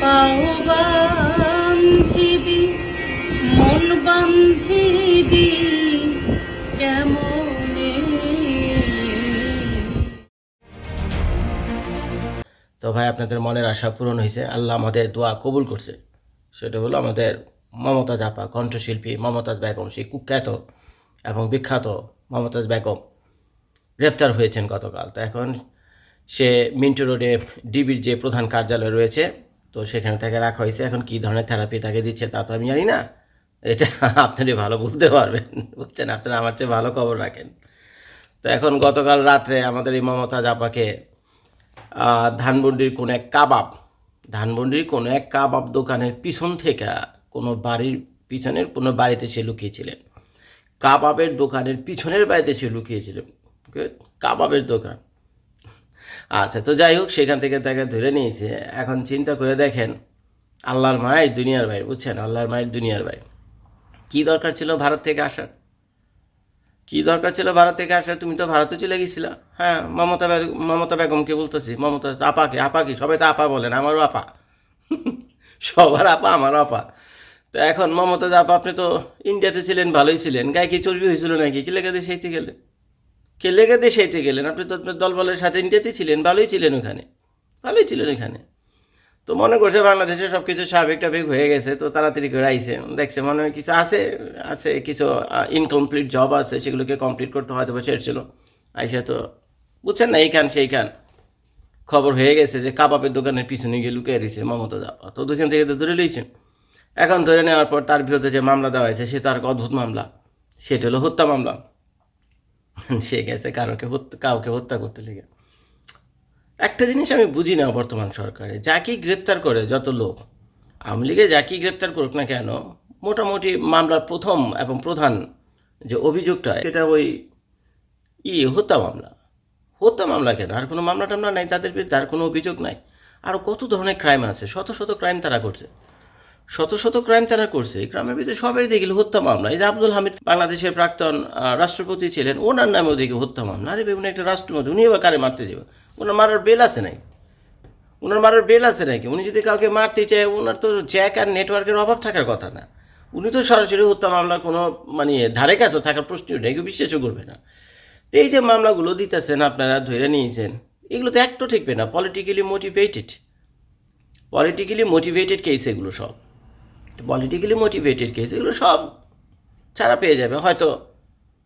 পাও মন তো ভাই, আপনাদের মনের আশা পূরণ হয়েছে আল্লাহ আমাদের দোয়া কবুল করছে। সেটা হলো আমাদের মমতাজ আপা, কণ্ঠশিল্পী মমতাজ বেগম। সেই কুখ্যাত এবং বিখ্যাত মমতাজ বেগম গ্রেপ্তার হয়েছেন গতকাল। তো এখন সে মিন্টো রোডে ডিবির যে প্রধান কার্যালয় রয়েছে তো সেখানে তাকে রাখা হয়েছে। এখন কী ধরনের থেরাপি তাকে দিচ্ছে তা তো আমি জানি না। এটা আপনারই ভালো বলতে পারবেন বুঝছেন? আপনারা আমার চেয়ে ভালো খবর রাখেন। তো এখন গতকাল রাত্রে আমাদের এই মমতাজ আপাকে আহ, ধানমন্ডির কোনো এক কাবাব ধানমন্ডির কোনো এক কাবাব দোকানের পিছন থেকে কোনো বাড়ির পিছনের কোনো বাড়িতে সে লুকিয়েছিলেন। কাবাবের দোকানের পিছনের বাড়িতে সে লুকিয়েছিলেন কাবাবের দোকান। আচ্ছা তো যাই হোক, সেখান থেকে তাকে ধরে নিয়েছে। এখন চিন্তা করে দেখেন, আল্লাহর মায়ের দুনিয়ার ভাই, বুঝছেন? আল্লাহর মায়ের দুনিয়ার ভাই। কী দরকার ছিল ভারত থেকে আসার? কি দরকার ছিল ভারত থেকে আসার? তুমি তো ভারতে চলে গেছিলা। হ্যাঁ মমতা মমতা বেগমকে বলতেছি। মমতা, আপাকে আপাকে, সবাই তো আপা বলেন, আমারও আপা। সবার আপা, আমারও আপা। তো এখন মমতা আপা, আপনি তো ইন্ডিয়াতে ছিলেন, ভালোই ছিলেন। গায়ে কি চর্বি হয়েছিল নাকি? কি লেগে দিয়ে সেইতে গেলেন কে লেগে দিয়ে সেইতে গেলেন। আপনি তো আপনার দলবলের সাথে ইন্ডিয়াতে ছিলেন, ভালোই ছিলেন ওখানে। ভালোই ছিলেন ওখানে। তো মনে করছে বাংলাদেশে সব কিছু স্বাভাবিক টাবিক হয়ে গেছে, তো তাড়াতাড়ি করে আইসে। দেখছে মনে হয় কিছু আছে আছে কিছু ইনকমপ্লিট জব আছে, সেগুলোকে কমপ্লিট করতে হয়তো বা ছিল আইসে তো বুঝছেন না, এইখান সেইখান। খবর হয়ে গেছে যে কাবাবের দোকানের পিছনে গিয়ে লুকিয়ে দিয়েছে মমতা যাওয়া তো দোকান থেকে তো ধরে লইছে। এখন ধরে নেওয়ার পর তার বিরুদ্ধে যে মামলা দেওয়া হয়েছে, সে তার অদ্ভুত মামলা। সেটা হলো হত্যা মামলা। সে গেছে, কারোকে হত্যা কাউকে হত্যা করতে লেগে। একটা জিনিস আমি বুঝি না বর্তমান সরকারে যাকেই গ্রেপ্তার করে যত লোক, আওয়ামী লীগে যাকেই গ্রেপ্তার করুক না কেন, মোটামুটি মামলার প্রথম এবং প্রধান যে অভিযোগটা সেটা ওই ই হত্যা মামলা। হত্যা মামলা কেন? আর কোনো মামলা টামলা নাই তাদের বিরুদ্ধে, আর কোনো অভিযোগ নাই। আরও কত ধরনের ক্রাইম আছে? শত শত ক্রাইম তারা করছে। শত শত ক্রাইম তারা করছে। এই ক্রাইমের ভিতরে সবের দেখলে হত্যা মামলা। এই যে আব্দুল হামিদ বাংলাদেশের প্রাক্তন রাষ্ট্রপতি ছিলেন, ওনার নামেও দেখি হত্যা মামলা। আরে বেগুন একটা রাষ্ট্রপতি উনি এবার কারে মারতে যাবে? ওনার মারার বেল আছে নাই? ওনার মারার বেল আছে নাকি? উনি যদি কাউকে মারতে চায়, ওনার তো জ্যাক আর নেটওয়ার্কের অভাব থাকার কথা না। উনি তো সরাসরি হত্যা মামলার কোনো মানে ধারে কাছে থাকার প্রশ্নই নেই কেউ বিশ্বাসও করবে না। তো এই যে মামলাগুলো দিতেছেন আপনারা ধরে নিয়েছেন, এগুলো তো একটু ঠিকবে না। Politically motivated politically motivated case এগুলো সব। পলিটিক্যালি মোটিভেটেড কেস এগুলো সব ছাড়া পেয়ে যাবে। হয়তো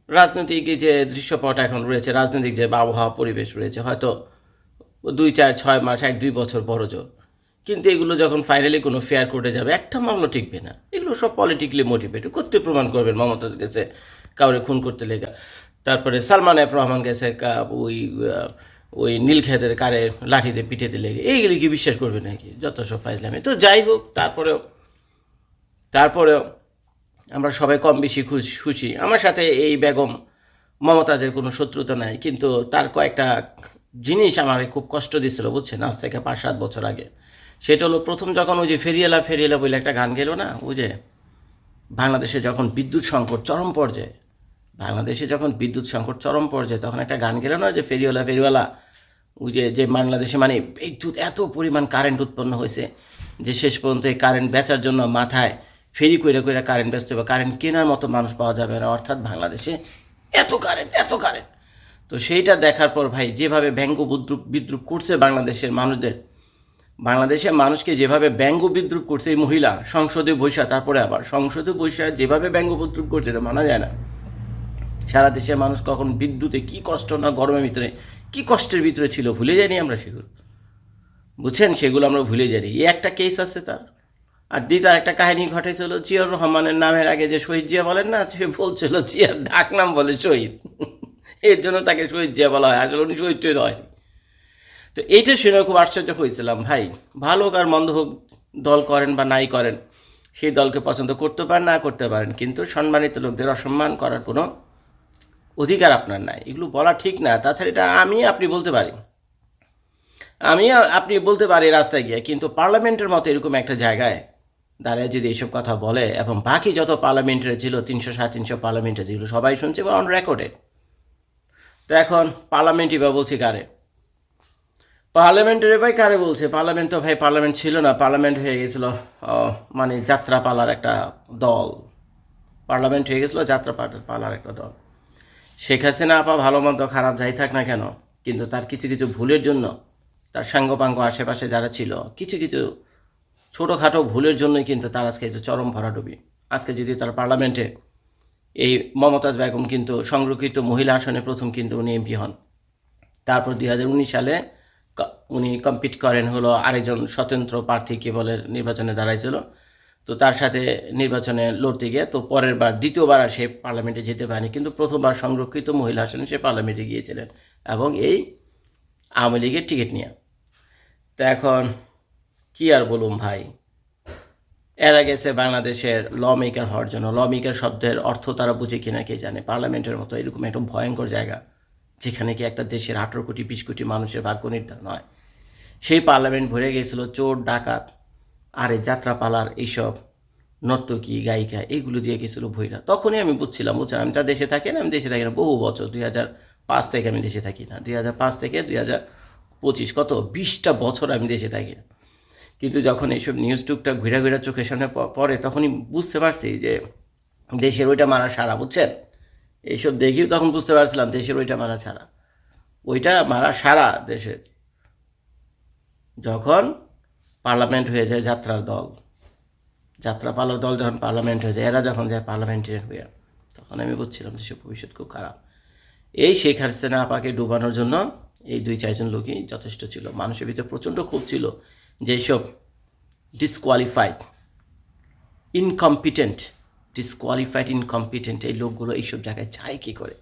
রাজনৈতিক যে দৃশ্যপট এখন রয়েছে, রাজনৈতিক যে আবহাওয়া পরিবেশ রয়েছে, হয়তো দুই, চার, ছয় মাস, এক, দুই বছর বড় জোর। কিন্তু এগুলো যখন ফাইনালি কোনো ফেয়ার কোর্টে যাবে, একটা মামলা টিকবে না। এগুলো সব পলিটিক্যালি মোটিভেটেড করতে প্রমাণ করবেন, মমতাজ গেছে, কাউরে খুন করতে লেগে। তারপরে সালমান এফ রহমান গেছে ওই ওই নীলক্ষেতের কারে লাঠিতে পিঠেতে লেগে এইগুলি কি বিশ্বাস করবে নাকি? যত সব ফাইজলামে। তো যাই হোক, তারপরেও তারপরেও আমরা সবাই কম বেশি খুশি খুশি। আমার সাথে এই বেগম মমতাজের কোনো শত্রুতা নাই, কিন্তু তার কয়েকটা জিনিস আমার খুব কষ্ট দিয়েছিল, বুঝছেন? আজ থেকে পাঁচ সাত বছর আগে। সেটা হলো প্রথম যখন ওই যে ফেরিয়েলা ফেরিয়েলা বলে একটা গান গেল না, ওই যে বাংলাদেশে যখন বিদ্যুৎ সংকট চরম পর্যায়ে, বাংলাদেশে যখন বিদ্যুৎ সংকট চরম পর্যায়ে তখন একটা গান গেল না যে ফেরিওয়ালা ফেরিওয়ালা, ওই যে যে বাংলাদেশে মানে বিদ্যুৎ এত পরিমাণ কারেন্ট উৎপন্ন হয়েছে যে শেষ পর্যন্ত এই কারেন্ট বেচার জন্য মাথায় ফেরি করে কইরা কারেন্ট বেচতে হবে কারেন্ট কেনার মতো মানুষ পাওয়া যাবে না। অর্থাৎ বাংলাদেশে এত কারেন্ট এত কারেন্ট তো সেইটা দেখার পর ভাই, যেভাবে ব্যঙ্গ বিদ্রুপ বিদ্রুপ করছে বাংলাদেশের মানুষদের, বাংলাদেশের মানুষকে যেভাবে ব্যঙ্গ বিদ্রুপ করছে এই মহিলা, সংসদে বৈশা, তারপরে আবার, সংসদে বৈশা যেভাবে ব্যঙ্গ বিদ্রুপ করছে, এটা মানা যায় না। সারা দেশের মানুষ কখন বিদ্যুতে কি কষ্ট না গরমের ভিতরে, কি কষ্টের ভিতরে ছিল, ভুলে যাইনি আমরা সেগুলো? বুঝছেন? সেগুলো আমরা ভুলে যাই এই একটা কেস আছে তার। আর দ্বিতীয় একটা কাহিনী ঘটেছিল, জিয়াউর রহমানের নামের আগে যে শহীদ জিয়া বলেন না, সে বলছিল জিয়ার ডাক নাম বলে শহীদ। এর জন্য তাকে শহীদ জিয়া বলা হয়, আসলে উনি শহীদ টহীদ হয় তো এইটা শুনে খুব আশ্চর্য হয়েছিলাম, ভাই, ভালো হোক আর মন্দ হোক, দল করেন বা নাই করেন, সেই দলকে পছন্দ করতে পারেন, না করতে পারেন, কিন্তু সম্মানিত লোকদের অসম্মান করার কোনো অধিকার আপনার নাই। এগুলো বলা ঠিক না, তাছাড়া এটা আমি আপনি বলতে পারি। আমি আপনি বলতে পারি রাস্তায় গিয়ে, কিন্তু পার্লামেন্টের মতো এরকম একটা জায়গায় দাঁড়ায় যদি এইসব কথা বলে এবং বাকি যত পার্লামেন্টের ছিল, তিনশো সাড়ে তিনশো পার্লামেন্টে যেগুলো সবাই শুনছে এবং অন রেকর্ডেড তো এখন পার্লামেন্টই বা বলছি কারে? পার্লামেন্টের ভাই কারে বলছে? পার্লামেন্ট তো ভাই পার্লামেন্ট ছিল না, পার্লামেন্ট হয়ে গেছিল মানে যাত্রা পালার একটা দল। পার্লামেন্ট হয়ে গেছিল যাত্রা পালার একটা দল। শেখ হাসিনা আপা ভালো মন্দ খারাপ যাই থাক না কেন, কিন্তু তার কিছু কিছু ভুলের জন্য তার সাঙ্গপাঙ্গ আশেপাশে যারা ছিল, কিছু কিছু ছোটোখাটো ভুলের জন্যই কিন্তু তার আজকে চরম ভরাডুবি। আজকে যদি তার পার্লামেন্টে এই মমতাজ বেগম কিন্তু সংরক্ষিত মহিলা আসনে প্রথম কিন্তু উনি এমপি হন। তারপর দুই হাজার উনিশ সালে উনি কম্পিট করেন হলো আরেকজন স্বতন্ত্র প্রার্থী কেবলের নির্বাচনে দাঁড়াইছিল। তো তার সাথে নির্বাচনে লড়তে গিয়ে তো পরের বার, দ্বিতীয়বার আর সে পার্লামেন্টে যেতে পারেনি। কিন্তু প্রথমবার সংরক্ষিত মহিলা আসনে সে পার্লামেন্টে গিয়েছিলেন এবং এই আওয়ামী লীগের টিকিট নিয়ে। তা এখন কি আর বলুম ভাই? এরা গেছে বাংলাদেশের ল মেকার হওয়ার জন্য ল মেকার শব্দের অর্থ তারা বুঝে কিনা কে জানে? পার্লামেন্টের মতো এরকম একটা ভয়ঙ্কর জায়গা, যেখানে কি একটা দেশের আঠেরো কোটি, বিশ কোটি মানুষের ভাগ্য নির্ধারণ হয়। সেই পার্লামেন্ট ভরে গিয়েছিল চোর, ডাকাত, আর এই যাত্রাপালার এইসব নর্তকী, গায়িকা এইগুলো দিয়ে গেছিল ভৈরা তখনই আমি বুঝছিলাম বুঝছিলাম আমি তার দেশে থাকি না, আমি দেশে থাকি না। বহু বছর, দুই হাজার পাঁচ থেকে আমি দেশে থাকি না। দুই হাজার পাঁচ থেকে দুই হাজার পঁচিশ, কত? বিশটা বছর আমি দেশে থাকি না। কিন্তু যখন এইসব নিউজ টুকটাক ঘুরে ঘুরে চোখের সামনে পড়ে, তখনই বুঝতে পারছি যে দেশের ওইটা মারা সারা বুঝছেন? এইসব দেখিও তখন বুঝতে পারছিলাম দেশের ওইটা মারা ছাড়া। ওইটা মারা সারা দেশের। যখন পার্লামেন্ট হয়ে যায় যাত্রার দল, যাত্রা পালার দল যখন পার্লামেন্ট হয়ে যায়, এরা যখন যায় পার্লামেন্টের হয়ে তখন আমি বুঝছিলাম দেশের ভবিষ্যৎ খুব খারাপ। এই শেখ হাসিনা আপাকে ডুবানোর জন্য এই দুই চারজন লোকই যথেষ্ট ছিল। মানুষের ভিতরে প্রচণ্ড ক্ষোভ ছিল। যেসব ডিসকোয়ালিফাইড ইনকম্পিটেন্ট ডিসকোয়ালিফাইড ইনকম্পিটেন্ট এই লোকগুলো এইসব জায়গায় যায় কী করে?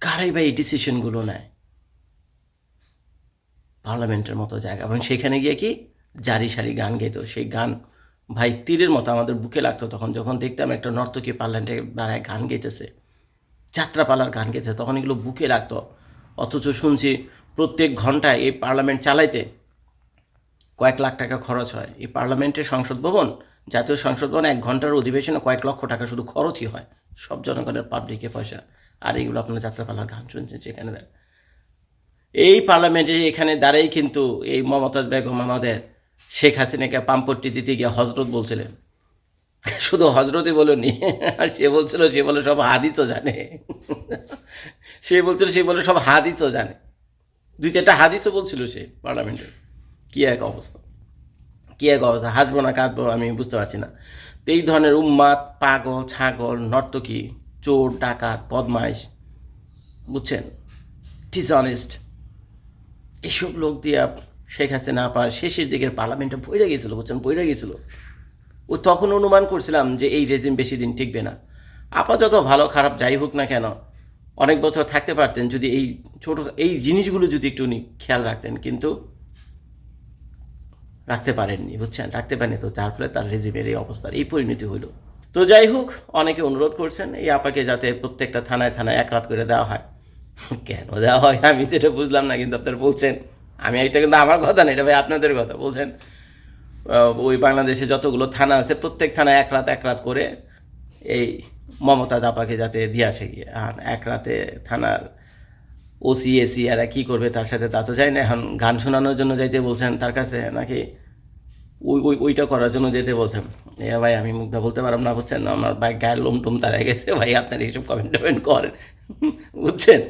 কারাই বা এই ডিসিশনগুলো নেয়? পার্লামেন্টের মতো জায়গা। এবং সেখানে গিয়ে কি? জারি সারি গান গেতো। সেই গান ভাই তীরের মতো আমাদের বুকে লাগতো তখন। যখন দেখতাম একটা নর্তকী পার্লামেন্টে বেড়ায় গান গেতেছে, যাত্রাপালার গান গেতেছে, তখন এগুলো বুকে লাগতো। অথচ শুনছি প্রত্যেক ঘন্টায় এই পার্লামেন্ট চালাইতে কয়েক লাখ টাকা খরচ হয়। এই পার্লামেন্টের সংসদ ভবন, জাতীয় সংসদ ভবন এক ঘণ্টার অধিবেশনে কয়েক লক্ষ টাকা শুধু খরচই হয়। সব জনগণের পাবলিকে পয়সা। আর এইগুলো আপনারা যাত্রাপালার গান শুনছেন সেখানে দেন। এই পার্লামেন্টে এখানে দাঁড়াই কিন্তু এই মমতাজ বেগম আমাদের শেখ হাসিনাকে পাম্পট্টি দিতে গিয়ে হজরত বলছিলেন। শুধু হজরতই বলনি আর সে বলছিল, সে বলে সব হাদিসও জানে। সে বলছিল, সে বলে সব হাদিসও জানে। দুই চারটা হাদিসও বলছিল সে পার্লামেন্টে। কী এক অবস্থা? কী এক অবস্থা? হাসবো না কাঁদবো আমি বুঝতে পারছি না। তো এই ধরনের উম্মাদ, পাগল, ছাগল, নর্তকী, চোর, ডাকাত, বদমাইশ, বুঝছেন? ডিসঅনেস্ট এসব লোক দিয়ে শেখ হাসিনা আপার শেষের দিকের পার্লামেন্টে বইরে গেছিল, বুঝছেন? বইরে গেছিল। ও তখন অনুমান করছিলাম যে এই রেজিম বেশি দিন টিকবে না। আপাতত ভালো খারাপ যাই হোক না কেন অনেক বছর থাকতে পারতেন যদি এই ছোট, এই জিনিসগুলো যদি একটু উনি খেয়াল রাখতেন, কিন্তু রাখতে পারেননি, বুঝছেন? রাখতে পারেনি তো যার ফলে তার রেজিমের এই অবস্থার এই পরিণতি হইল। তো যাই হোক, অনেকে অনুরোধ করছেন, এই আপাকে যাতে প্রত্যেকটা থানায় থানায় এক রাত করে দেওয়া হয়। কেন দেওয়া হয়? আমি যেটা বুঝলাম না, কিন্তু আপনারা বলছেন। আমি এটা কিন্তু আমার কথা না, এটা ভাই আপনাদের কথা, বলছেন। ওই বাংলাদেশে যতগুলো থানা আছে, প্রত্যেক থানায় এক রাত এক রাত করে এই মমতাজ আপাকে যাতে দিয়ে আসে গিয়ে। আর এক রাতে থানার ওসি, এসি আর কী করবে তার সাথে তা তো যায় না। এখন গান শোনানোর জন্য যাইতে বলছেন তার কাছে নাকি ওই ওই, ওইটা করার জন্য যেতে বলছেন? এ ভাই, আমি মুগ্ধা বলতে পারলাম না, বুঝছেন আমার ভাই গায়ের লোম টোম তারা গেছে। ভাই, আপনার এইসব কমেন্ট টমেন্ট করেন। বুঝছেন?